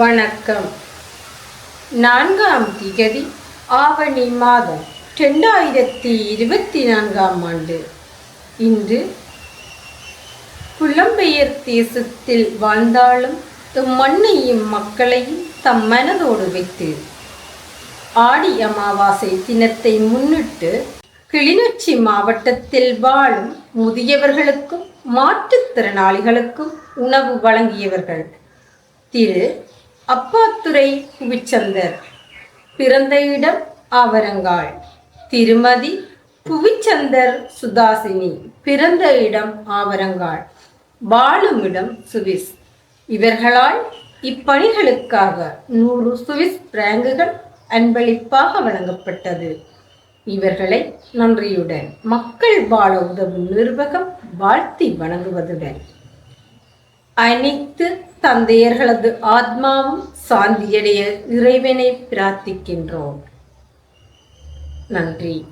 வணக்கம். நான்காம் திகதி ஆவணி மாதம் ரெண்டாயிரத்தி இருபத்தி நான்காம் ஆண்டு. இன்று புலம்பெயர் தேசத்தில் வாழ்ந்தாலும் தம் மண்ணையும் மக்களையும் தம் மனதோடு வைத்து ஆடி அமாவாசை தினத்தை முன்னிட்டு கிளிநொச்சி மாவட்டத்தில் வாழும் முதியவர்களுக்கும் மாற்றுத்திறனாளிகளுக்கும் உணவு வழங்கியவர்கள் திரு. அப்பாத்துரை புவிச்சந்தர். பிறந்த இடம் ஆவரங்காள். திருமதி புவிச்சந்தர் சுதாசினி. பிறந்த இடம் ஆவரங்காள். வாழும் இடம் சுவிஸ். இவர்களால் இப்பணிகளுக்காக நூறு சுவிஸ் பிராங்குகள் அன்பளிப்பாக வழங்கப்பட்டது. இவர்களை நன்றியுடன் மக்கள் வாழ உதவும் நிர்வாகம் வாழ்த்தி வணங்குவதுடன். அனைத்து தந்தையர்களது ஆத்மாவும் சாந்தியடைய இறைவனை பிரார்த்திக்கின்றோம். நன்றி.